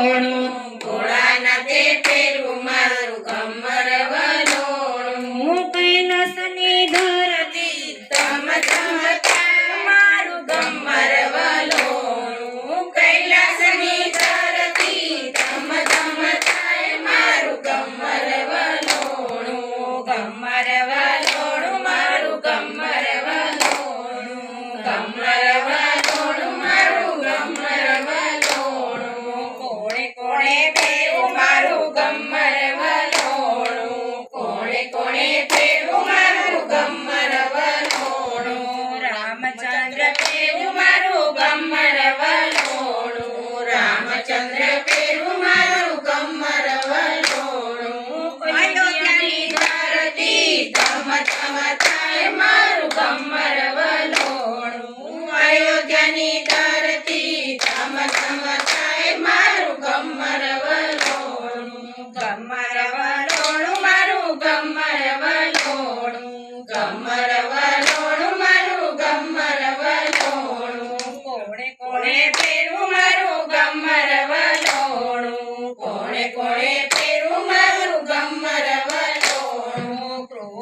and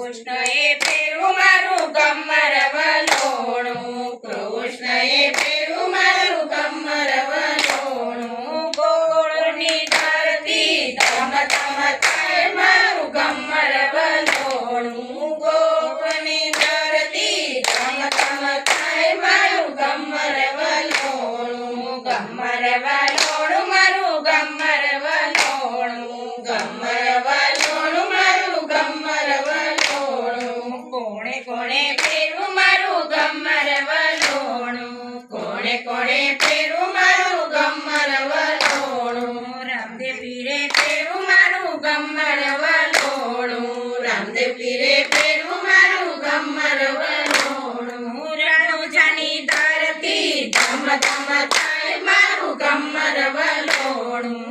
કૃષ્ણએ ફેરવું મારું ગમર વલોણું. કૃષ્ણએ ફેરવું મારું ગમર વલોણું. ગોળની ધરતી તમ મારું ગમર વલોણું ગમર વલોણું મારું ગમર વલોણું કોણે કોણે ફેરવું મારું ગમર વલોણું કોણે કોણે પેરું મારું ગમર વલોણું? રામદેવ પીરે પેરું મારું ગમર વલોણું. રામદેવ પીરે પેરું મારું ગમર વલોણું. રણુજાની ધરતી ધમ ધમ થાય મારું ગમર વલોણું.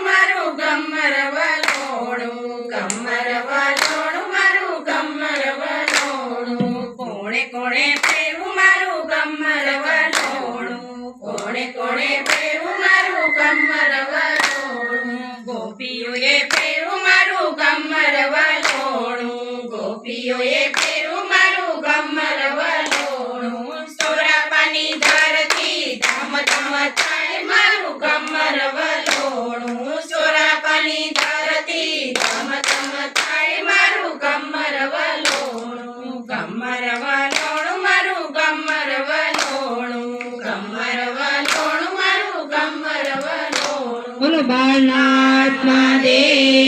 મારું ગમર વલોણું ગમર વલોણું મારું ગમર વલોણું કોણે કોણે ફેરવું મારું ગમર વલોણું કોણે કોણે ફેરવું મારું ગમર વલોણું ગોપીઓએ ફેરવું મારું ગમર વલોણું ગોપીઓએ ફેરવું મારું ગમર વલોણું. સોરાપાની ધરતી ધમ ધમ થાય મારું ગમર વલોણું. સોરાપાની ધરતી ધમ ધમ થાય મારું ગમર વલોણું. ગમર વલોણું મારું ગમર વલોણું. ગમર વલોણું મારું ગમર વલોણું. બોલો બાળનાથ મહાદેવ.